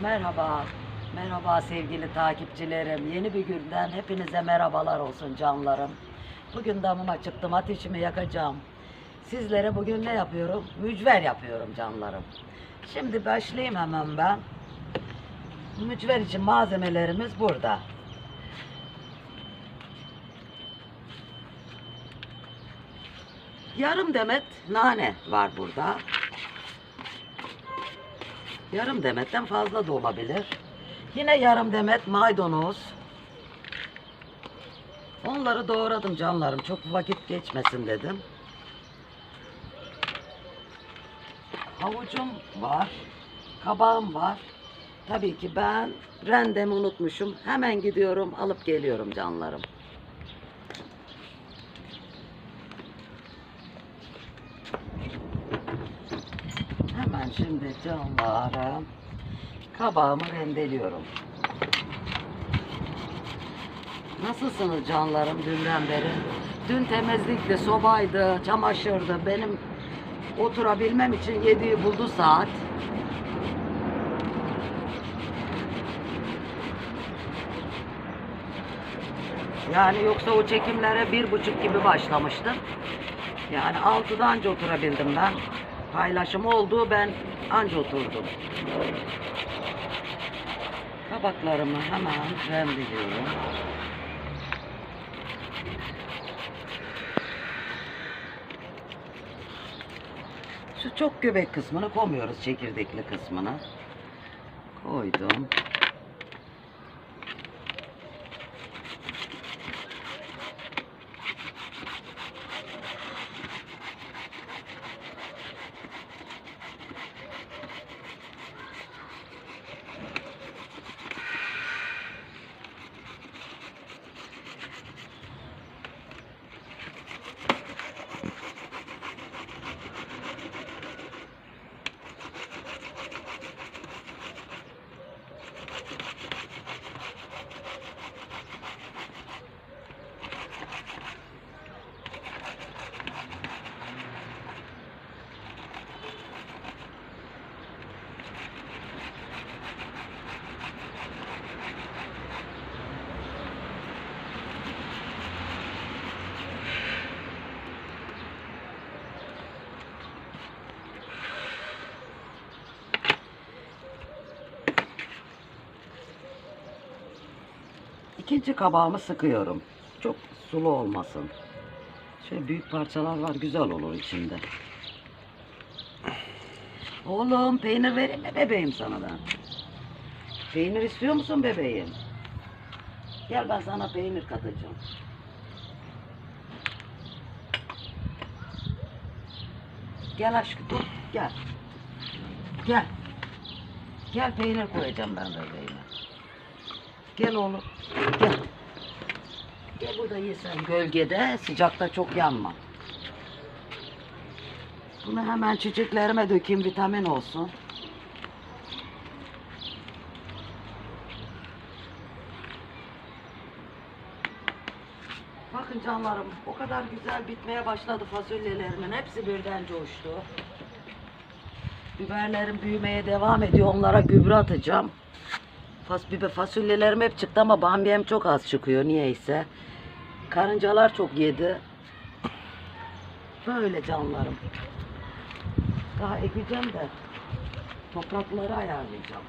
Merhaba. Merhaba sevgili takipçilerim. Yeni bir günden hepinize merhabalar olsun canlarım. Bugün damıma çıktım. Ateşimi yakacağım. Sizlere bugün ne yapıyorum? Mücver yapıyorum canlarım. Şimdi başlayayım hemen ben. Mücver için malzemelerimiz burada. Yarım demet nane var burada. Yarım demetten fazla da olabilir. Yine yarım demet maydanoz. Onları doğradım canlarım. Çok vakit geçmesin dedim. Havucum var. Kabağım var. Tabii ki ben rendemi unutmuşum. Hemen gidiyorum alıp geliyorum canlarım. Hemen şimdi canlarım kabağımı rendeliyorum. Nasılsınız canlarım dünden beri? Dün temizlikti, sobaydı, çamaşırdı. Benim oturabilmem için yediği buldu saat. Yani yoksa o çekimlere bir buçuk gibi başlamıştım. Yani altıda anca oturabildim ben. Paylaşım oldu ben anca oturdum. Kabaklarımı hemen rendeliyorum. Şu çok göbek kısmını koymuyoruz çekirdekli kısmını. Koydum. İkinci kabağımı sıkıyorum. Çok sulu olmasın. Şöyle büyük parçalar var güzel olur içinde. Oğlum peynir vereyim mi bebeğim sana da? Peynir istiyor musun bebeğim? Gel ben sana peynir katacağım. Gel aşkım dur gel. Gel. Gel peynir koyacağım ben bebeğime. Gel oğlum. Gel. Gel burada ye sen gölgede. Sıcakta çok yanma. Bunu hemen çiçeklerime dökeyim vitamin olsun. Bakın canlarım o kadar güzel bitmeye başladı fasulyelerimin. Hepsi birden coştu. Biberlerim büyümeye devam ediyor. Onlara gübre atacağım. Fas, biber fasulyelerim hep çıktı ama bamyem çok az çıkıyor niyeyse. Karıncalar çok yedi. Böyle canlarım. Daha ekeceğim de toprakları ayarlayacağım.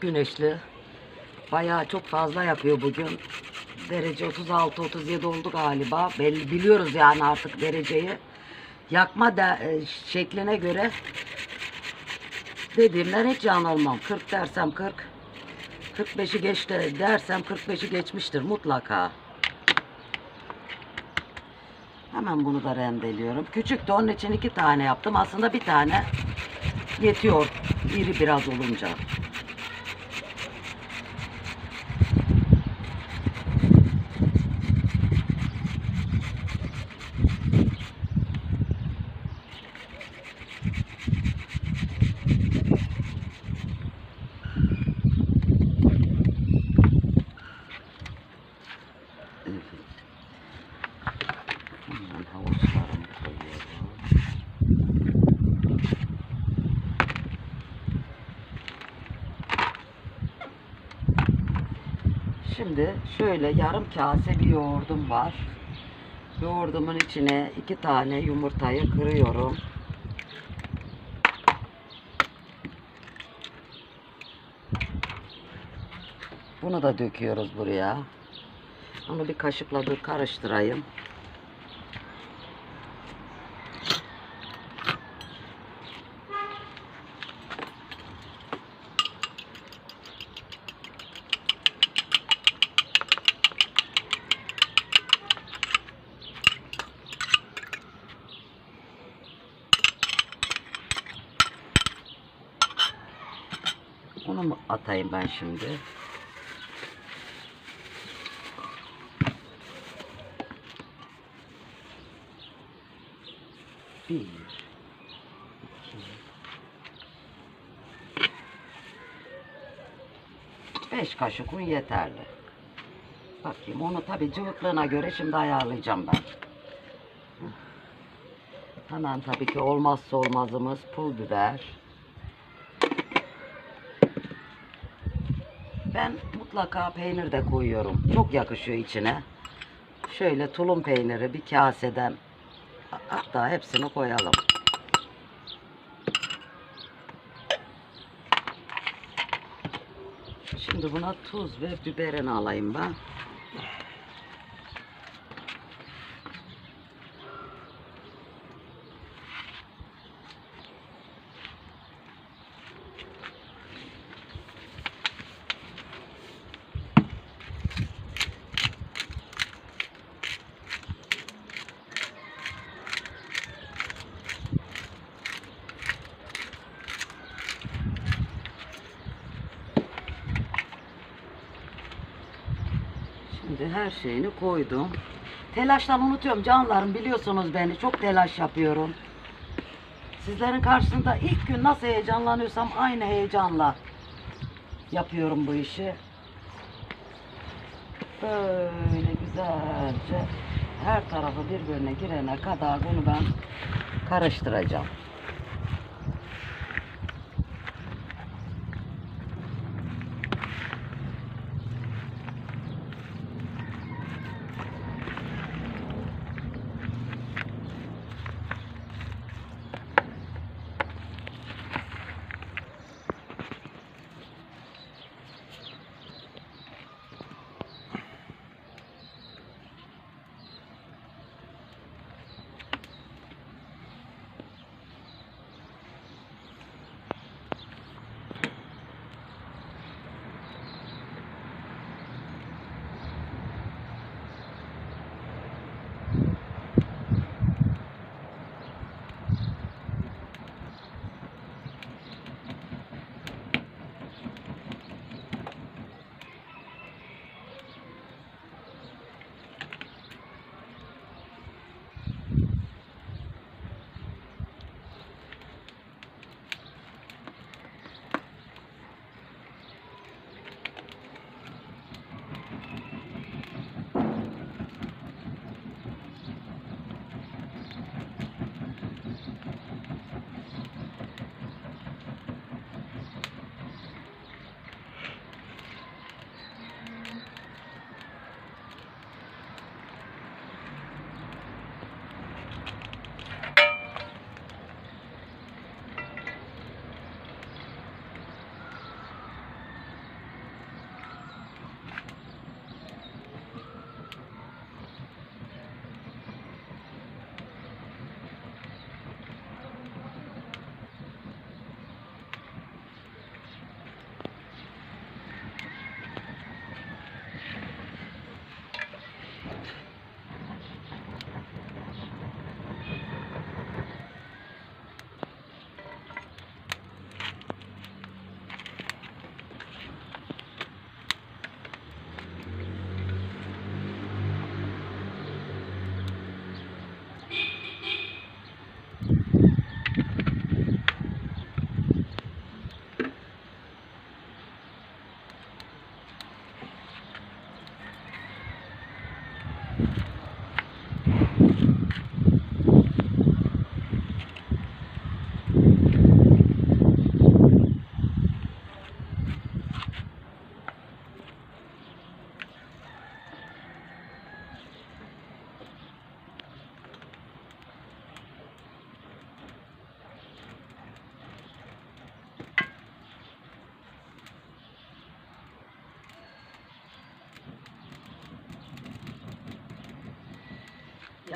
Güneşli. Bayağı çok fazla yapıyor bugün. Derece 36-37 oldu galiba. Belli biliyoruz yani artık dereceyi. Yakma da e, şekline göre dediğimden hiç yanılmam. 40 dersem 40. 45'i geçti dersem 45'i geçmiştir mutlaka. Hemen bunu da rendeliyorum. Küçüktü onun için iki tane yaptım. Aslında bir tane yetiyor. İri biraz olunca. Şimdi şöyle yarım kase bir yoğurdum var. Yoğurdumun içine iki tane yumurtayı kırıyorum. Bunu da döküyoruz buraya. Onu bir kaşıkla dur karıştırayım. Onu mu atayım ben şimdi? Bir, iki, beş kaşık un yeterli. Bakayım onu tabii cıvıklığına göre şimdi ayarlayacağım ben. Hemen tabii ki olmazsa olmazımız pul biber. Ben mutlaka peynir de koyuyorum. Çok yakışıyor içine. Şöyle tulum peyniri bir kaseden hatta hepsini koyalım. Şimdi buna tuz ve biberini alayım ben. Şimdi her şeyini koydum. Telaştan unutuyorum canlarım biliyorsunuz beni çok telaş yapıyorum. Sizlerin karşısında ilk gün nasıl heyecanlanıyorsam aynı heyecanla yapıyorum bu işi. Böyle güzelce her tarafı birbirine girene kadar bunu ben karıştıracağım.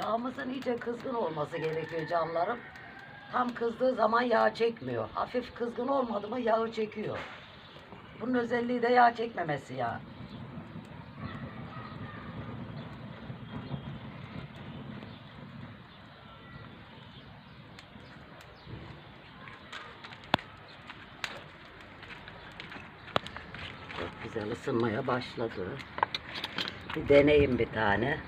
Yağımızın iyice kızgın olması gerekiyor canlarım. Tam kızdığı zaman yağ çekmiyor. Hafif kızgın olmadı mı yağı çekiyor. Bunun özelliği de yağ çekmemesi ya. Çok güzel ısınmaya başladı. Bir deneyim bir tane.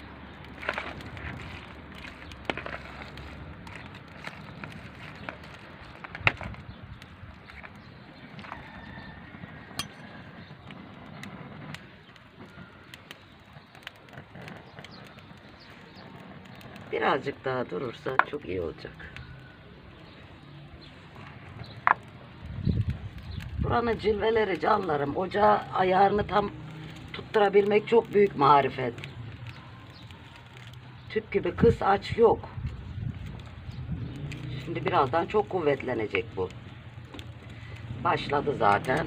Birazcık daha durursa çok iyi olacak. Buranın cilveleri canlarım. Ocağı ayarını tam tutturabilmek çok büyük marifet. Tüp gibi kıs aç yok. Şimdi birazdan çok kuvvetlenecek bu. Başladı zaten.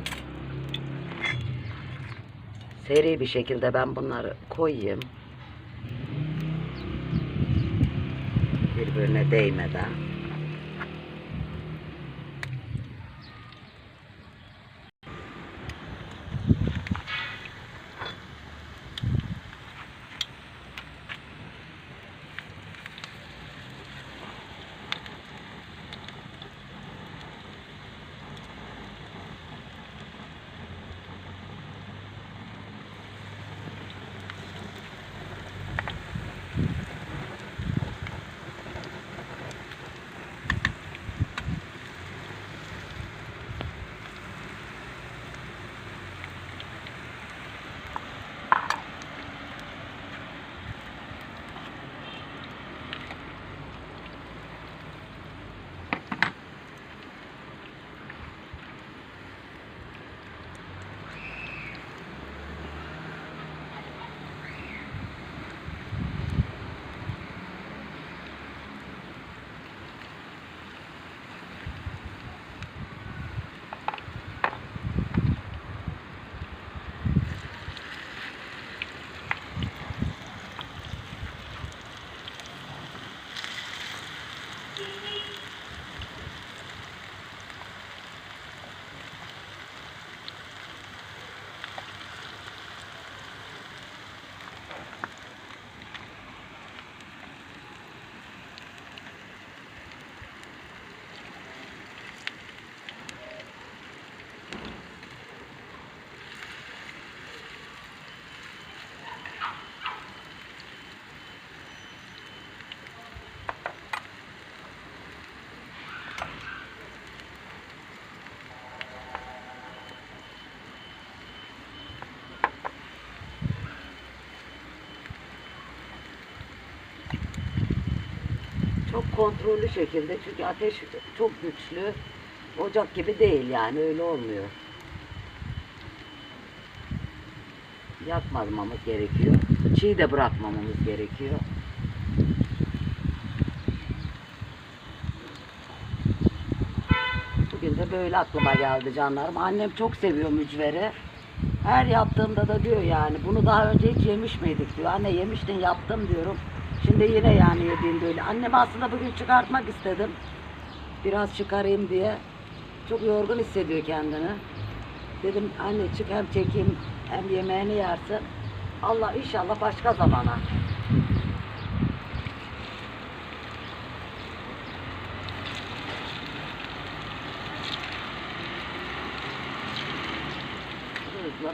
Seri bir şekilde ben bunları koyayım. Birbirine değmeden. Çok kontrollü şekilde çünkü ateş çok güçlü. Ocak gibi değil yani öyle olmuyor. Yakmamamız gerekiyor. Çiğ de bırakmamamız gerekiyor. Bugün de böyle aklıma geldi canlarım. Annem çok seviyor mücveri. Her yaptığımda da diyor yani bunu daha önce hiç yemiş miydik diyor. Anne yemiştin yaptım diyorum. Şimdi yine yani yediğimde öyle. Annemi aslında bugün çıkartmak istedim. Biraz çıkarayım diye. Çok yorgun hissediyor kendini. Dedim anne çık hem çekeyim hem yemeğini yersin. Allah inşallah başka zamana.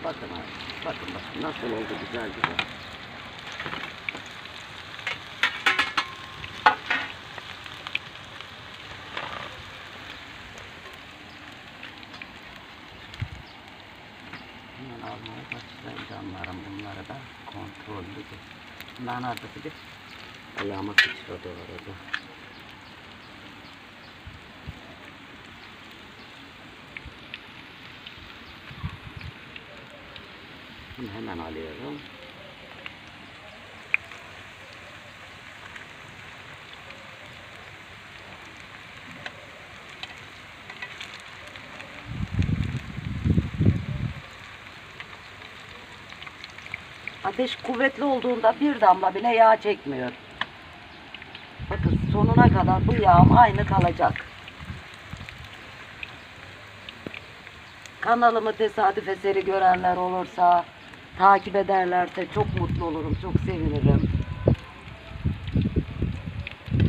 Bakın. Bakın bakın nasıl oldu güzel güzel. Hemen almaya başlayın canlarım bunları da kontrollü. Bunların arkası bir ayağıma sıçradı orada. Bunu hemen alıyorum. Ateş kuvvetli olduğunda bir damla bile yağ çekmiyor. kadar bu yağım aynı kalacak. Kanalımı tesadüf eseri görenler olursa, takip ederlerse çok mutlu olurum, çok sevinirim.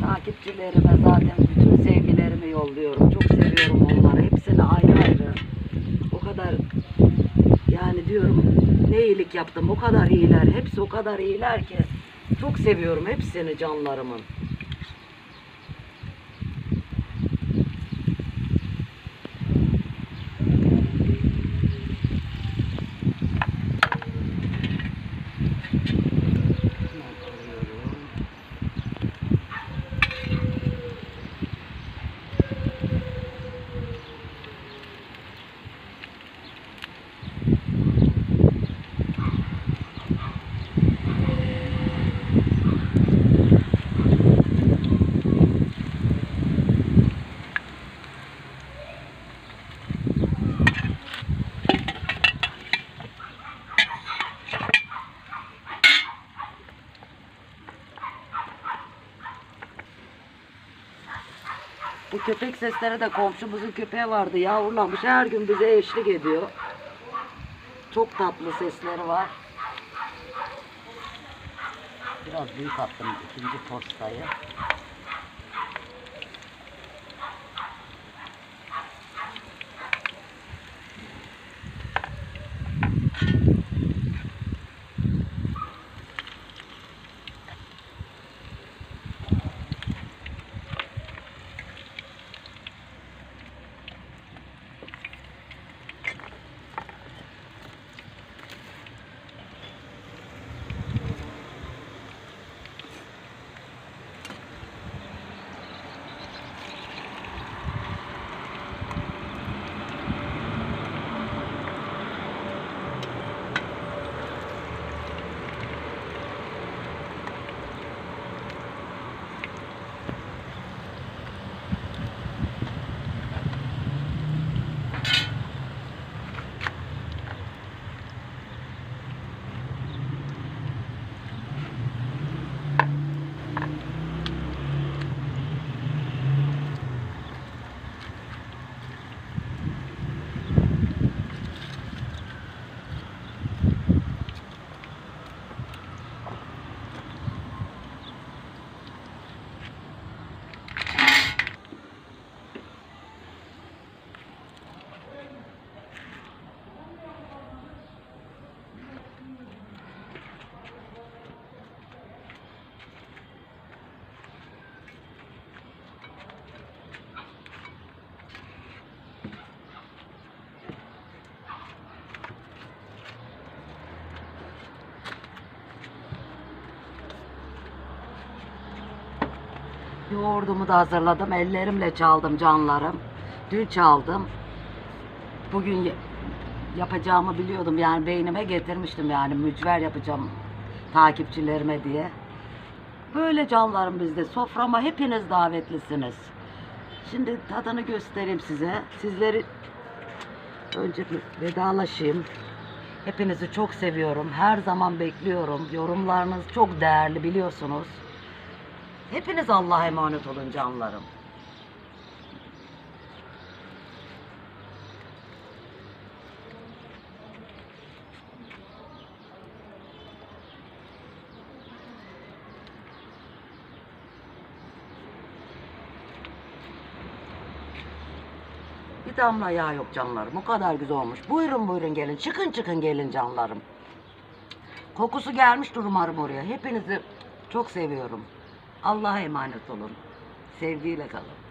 Takipçilerime zaten bütün sevgilerimi yolluyorum. Çok seviyorum onları. Hepsini ayrı ayrı. O kadar yani diyorum ne iyilik yaptım. O kadar iyiler. Hepsi o kadar iyiler ki. Çok seviyorum hepsini canlarımın. Bu köpek sesleri de komşumuzun köpeği vardı. Yavrulamış. Her gün bize eşlik ediyor. Çok tatlı sesleri var. Biraz büyük attım ikinci postayı. Yoğurdumu da hazırladım. Ellerimle çaldım canlarım. Dün çaldım. Bugün ya- yapacağımı biliyordum. Yani beynime getirmiştim yani mücver yapacağım takipçilerime diye. Böyle canlarım bizde. Soframa hepiniz davetlisiniz. Şimdi tadını göstereyim size. Sizleri önce bir vedalaşayım. Hepinizi çok seviyorum. Her zaman bekliyorum. Yorumlarınız çok değerli biliyorsunuz. Hepiniz Allah'a emanet olun canlarım. Bir damla yağ yok canlarım. O kadar güzel olmuş. Buyurun buyurun gelin. Çıkın çıkın gelin canlarım. Kokusu gelmiştir umarım oraya. Hepinizi çok seviyorum. Allah'a emanet olun. Sevgiyle kalın.